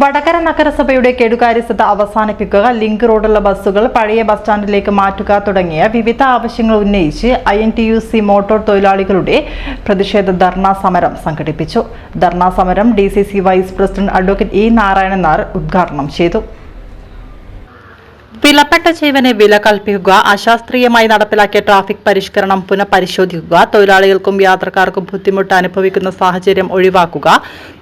വടകര നഗരസഭയുടെ കെടുകാര്യസ്ഥത അവസാനിപ്പിക്കുക ലിങ്ക് റോഡുള്ള ബസ്സുകൾ പഴയ ബസ് സ്റ്റാൻഡിലേക്ക് മാറ്റുക തുടങ്ങിയ വിവിധ ആവശ്യങ്ങൾ ഉന്നയിച്ച് I N T U C motor തൊഴിലാളികളുടെ പ്രതിഷേധ ധർണാ സമരം സംഘടിപ്പിച്ചു. ധർണാ സമരം D C C vice president advocate E Narayanan Nair ഉദ്ഘാടനം ചെയ്തു. വിലപ്പെട്ട ജീവന് വില കൽപ്പിക്കുക അശാസ്ത്രീയമായി നടപ്പിലാക്കിയ ട്രാഫിക് പരിഷ്കരണം പുനഃപരിശോധിക്കുക തൊഴിലാളികൾക്കും യാത്രക്കാർക്കും ബുദ്ധിമുട്ട് അനുഭവിക്കുന്ന സാഹചര്യം ഒഴിവാക്കുക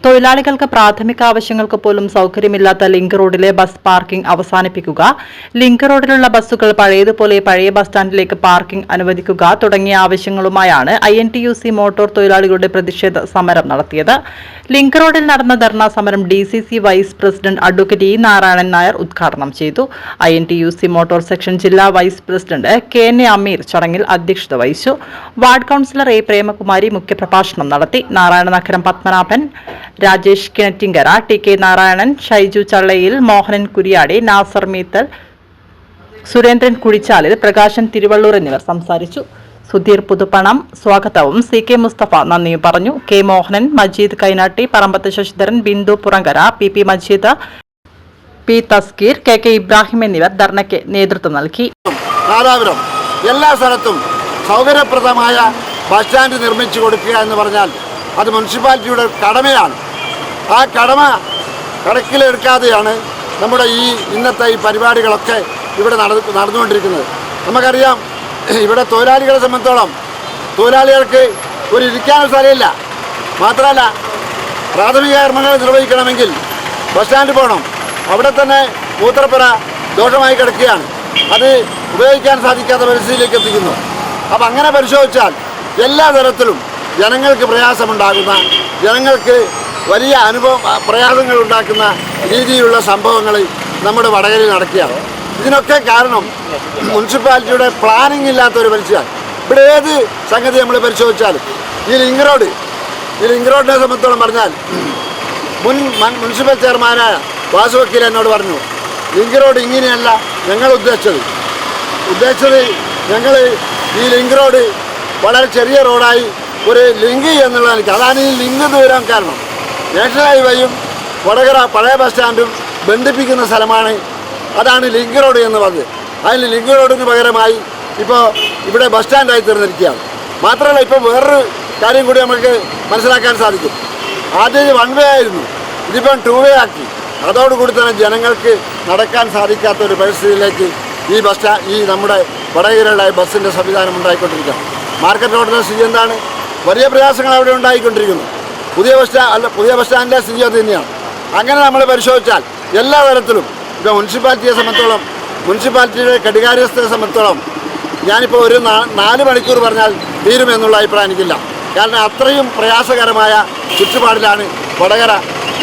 തൊഴിലാളികൾക്ക് പ്രാഥമിക ആവശ്യങ്ങൾക്ക് പോലും സൗകര്യമില്ലാത്ത ലിങ്ക് റോഡിലെ ബസ് പാർക്കിംഗ് അവസാനിപ്പിക്കുക ലിങ്ക് റോഡിലുള്ള ബസ്സുകൾ പഴയതുപോലെ പഴയ ബസ് സ്റ്റാൻഡിലേക്ക് പാർക്കിംഗ് അനുവദിക്കുക തുടങ്ങിയ ആവശ്യങ്ങളുമായാണ് ഐ സി മോട്ടോർ തൊഴിലാളികളുടെ പ്രതിഷേധ സമരം നടത്തിയത്. ലിങ്ക് റോഡിൽ നടന്ന ധർണാ സമരം D vice president advocate E Narayanan Nair ഉദ്ഘാടനം ചെയ്തു. I N T U C motor section ജില്ലാ vice president K N A Ameer ചടങ്ങിൽ അധ്യക്ഷത വഹിച്ചു. വാർഡ് കൌൺസിലർ എ പ്രേമകുമാരി മുഖ്യപ്രഭാഷണം നടത്തി. നാരായണ നഗരം പത്മനാഭൻ രാജേഷ് കിണറ്റിങ്കര ടി കെ നാരായണൻ ഷൈജു ചള്ളയിൽ മോഹനൻ കുരിയാടി നാസർ മീത്തൽ സുരേന്ദ്രൻ കുഴിച്ചാലിൽ പ്രകാശൻ തിരുവള്ളൂർ എന്നിവർ സംസാരിച്ചു. സുധീർ പുതുപ്പണം സ്വാഗതവും. സി കെ മുസ്തഫ നന്ദിയും പറഞ്ഞു. K Mohanan Majeed Kainatti Parambath Sasidharan Bindu Purankara P P Majeed P Thaskeer K K Ibrahim എന്നിവർ ധർണയ്ക്ക് നേതൃത്വം നൽകി. എല്ലാ സ്ഥലത്തും സൗകര്യപ്രദമായ ബസ് സ്റ്റാൻഡ് നിർമ്മിച്ചു കൊടുക്കുക എന്ന് പറഞ്ഞാൽ അത് മുനിസിപ്പാലിറ്റിയുടെ കടമയാണ്. ആ കടമ കണക്കിലെടുക്കാതെയാണ് നമ്മുടെ ഈ ഇന്നത്തെ ഈ പരിപാടികളൊക്കെ ഇവിടെ നട നടന്നുകൊണ്ടിരിക്കുന്നത്. നമുക്കറിയാം ഇവിടെ തൊഴിലാളികളെ സംബന്ധിച്ചോളം തൊഴിലാളികൾക്ക് ഒരു ഇരിക്കാനും സ്ഥലമില്ല. മാത്രമല്ല പ്രാഥമിക കർമ്മങ്ങൾ നിർവഹിക്കണമെങ്കിൽ ബസ് സ്റ്റാൻഡിൽ പോകണം. അവിടെ തന്നെ മൂത്രപ്പുര ദോഷമായി കിടക്കുകയാണ്. അത് ഉപയോഗിക്കാൻ സാധിക്കാത്ത പരിസ്ഥിതിയിലേക്ക് എത്തിക്കുന്നു. അപ്പം അങ്ങനെ പരിശോധിച്ചാൽ എല്ലാ തരത്തിലും ജനങ്ങൾക്ക് പ്രയാസമുണ്ടാകുന്ന ജനങ്ങൾക്ക് വലിയ അനുഭവം പ്രയാസങ്ങൾ ഉണ്ടാക്കുന്ന രീതിയിലുള്ള സംഭവങ്ങൾ നമ്മുടെ വടകരയിൽ നടക്കുകയാണ്. ഇതിനൊക്കെ കാരണം മുനിസിപ്പാലിറ്റിയുടെ പ്ലാനിംഗ് ഇല്ലാത്ത ഒരു മനുഷ്യൻ ഇവിടെ ഏത് സംഗതി നമ്മൾ പരിശോധിച്ചാലും ഈ ലിങ്ക് റോഡ് ഈ ലിങ്ക് റോഡിനെ സംബന്ധിച്ചോളം പറഞ്ഞാൽ മുൻ മുനിസിപ്പൽ ചെയർമാനായ വാസു വക്കീൽ എന്നോട് പറഞ്ഞു ലിങ്ക് റോഡ് ഇങ്ങനെയല്ല ഞങ്ങൾ ഉദ്ദേശിച്ചത്. ഉദ്ദേശിച്ചത് ഞങ്ങൾ ഈ ലിങ്ക് റോഡ് വളരെ ചെറിയ റോഡായി ഒരു ലിങ്ക് എന്നുള്ള എനിക്ക് അതാണ് ഈ ലിങ്ക് വരാൻ കാരണം. നാഷണൽ ഹൈവേയും വടകര പഴയ ബസ് സ്റ്റാൻഡും ബന്ധിപ്പിക്കുന്ന സ്ഥലമാണ്. അതാണ് ലിങ്ക് റോഡ് എന്ന് പറഞ്ഞത്. അതിൽ ലിങ്ക് റോഡിന് പകരമായി ഇപ്പോൾ ഇവിടെ ബസ് സ്റ്റാൻഡായി തീർന്നിരിക്കുകയാണ്. മാത്രമല്ല ഇപ്പോൾ വേറൊരു കാര്യം കൂടി നമുക്ക് മനസ്സിലാക്കാൻ സാധിക്കും. ആദ്യം വൺ വേ ആയിരുന്നു. ഇതിപ്പം ടു വേ ആക്കി. അതോടുകൂടി തന്നെ ജനങ്ങൾക്ക് നടക്കാൻ സാധിക്കാത്ത ഒരു പരിസ്ഥിതിയിലേക്ക് ഈ ബസ് ഈ നമ്മുടെ വടകരയുടെ ബസ്സിന്റെ സംവിധാനം ഉണ്ടായിക്കൊണ്ടിരിക്കുകയാണ്. മാർക്കറ്റ് റോഡിന്റെ സ്ഥിതി എന്താണ്? വലിയ പ്രയാസങ്ങൾ അവിടെ ഉണ്ടായിക്കൊണ്ടിരിക്കുന്നു. പുതിയ ബസ് സ്റ്റാ അല്ല പുതിയ ബസ് സ്റ്റാൻഡിന്റെ സ്ഥിതി അത് തന്നെയാണ്. അങ്ങനെ നമ്മൾ പരിശോധിച്ചാൽ എല്ലാ തരത്തിലും ഇപ്പോൾ മുനിസിപ്പാലിറ്റിയെ സംബന്ധിച്ചോളം മുനിസിപ്പാലിറ്റിയുടെ കടികാര്യസ്ഥയെ സംബന്ധിച്ചോളം ഞാനിപ്പോൾ ഒരു നാല് മണിക്കൂർ പറഞ്ഞാൽ തീരുമെന്നുള്ള അഭിപ്രായം എനിക്കില്ല. കാരണം അത്രയും പ്രയാസകരമായ ചുറ്റുപാടിലാണ് വടകര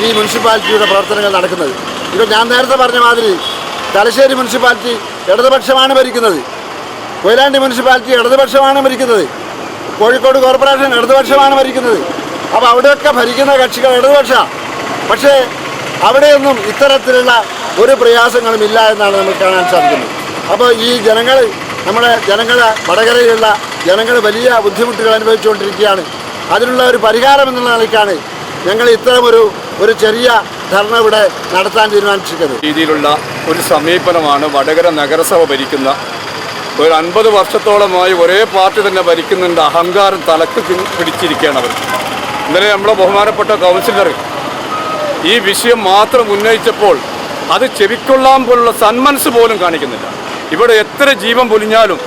ഈ മുനിസിപ്പാലിറ്റിയുടെ പ്രവർത്തനങ്ങൾ നടക്കുന്നത്. ഇപ്പോൾ ഞാൻ നേരത്തെ പറഞ്ഞ മാതിരി തലശ്ശേരി മുനിസിപ്പാലിറ്റി ഇടതുപക്ഷമാണ് ഭരിക്കുന്നത്. കൊയിലാണ്ടി മുനിസിപ്പാലിറ്റി ഇടതുപക്ഷമാണ് ഭരിക്കുന്നത്. കോഴിക്കോട് കോർപ്പറേഷൻ ഇടതുപക്ഷമാണ് ഭരിക്കുന്നത്. അപ്പോൾ അവിടെയൊക്കെ ഭരിക്കുന്ന കക്ഷികൾ ഇടതുപക്ഷ. പക്ഷേ അവിടെയൊന്നും ഇത്തരത്തിലുള്ള ഒരു പ്രയാസങ്ങളും ഇല്ല എന്നാണ് നമുക്ക് കാണാൻ സാധിക്കുന്നത്. അപ്പോൾ ഈ ജനങ്ങൾ നമ്മുടെ ജനങ്ങൾ വടകരയിലുള്ള ജനങ്ങൾ വലിയ ബുദ്ധിമുട്ടുകൾ അനുഭവിച്ചുകൊണ്ടിരിക്കുകയാണ്. അതിനുള്ള ഒരു പരിഹാരം എന്നുള്ള നിലയ്ക്കാണ് ഞങ്ങൾ ഇത്തരമൊരു ഒരു ചെറിയ ധർണ ഇവിടെ നടത്താൻ തീരുമാനിച്ചിരിക്കുന്നത്. രീതിയിലുള്ള ഒരു സമീപനമാണ് വടകര നഗരസഭ ഭരിക്കുന്ന. ഒരു അൻപത് വർഷത്തോളമായി ഒരേ പാർട്ടി തന്നെ ഭരിക്കുന്നുണ്ട്. അഹങ്കാരം തലക്ക് പിടിച്ചിരിക്കുകയാണ് അവർ. ഇന്നലെ നമ്മുടെ ബഹുമാനപ്പെട്ട കൗൺസിലർ ഈ വിഷയം മാത്രം ഉന്നയിച്ചപ്പോൾ അത് ചെവിക്കൊള്ളാൻ പോലുള്ള സന്മനസ് പോലും കാണിക്കുന്നില്ല. ഇവിടെ എത്ര ജീവൻ പൊലിഞ്ഞാലും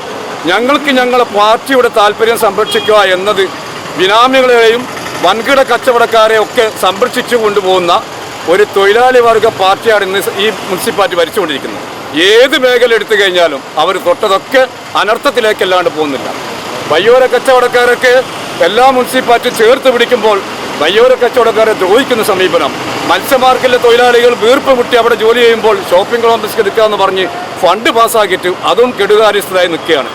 ഞങ്ങൾക്ക് ഞങ്ങളെ പാർട്ടിയുടെ താല്പര്യം സംരക്ഷിക്കുക എന്നത് ബിനാമികളെയും വൻകിട കച്ചവടക്കാരെ ഒക്കെ സംരക്ഷിച്ചു കൊണ്ടുപോകുന്ന ഒരു തൊഴിലാളി വർഗ പാർട്ടിയാണ് ഇന്ന് ഈ മുനിസിപ്പാലിറ്റി ഭരിച്ചുകൊണ്ടിരിക്കുന്നത്. ഏത് മേഖല എടുത്തു കഴിഞ്ഞാലും അവർ തൊട്ടതൊക്കെ അനർത്ഥത്തിലേക്കല്ലാണ്ട് പോകുന്നില്ല. വയ്യോര കച്ചവടക്കാരൊക്കെ എല്ലാ മുനിസിപ്പാലിറ്റി ചേർത്ത് പിടിക്കുമ്പോൾ വയ്യോര കച്ചവടക്കാരെ ദ്രോഹിക്കുന്ന സമീപനം. മത്സ്യമാർക്കിലെ തൊഴിലാളികൾ വീർപ്പ് മുട്ടി അവിടെ ജോലി ചെയ്യുമ്പോൾ ഷോപ്പിംഗ് കോംപ്ലക്സ് എടുക്കുക എന്ന് പറഞ്ഞ് ഫണ്ട് പാസ്സാക്കിയിട്ട് അതും കെടുകാര്യസ്ഥരായി നിൽക്കുകയാണ്.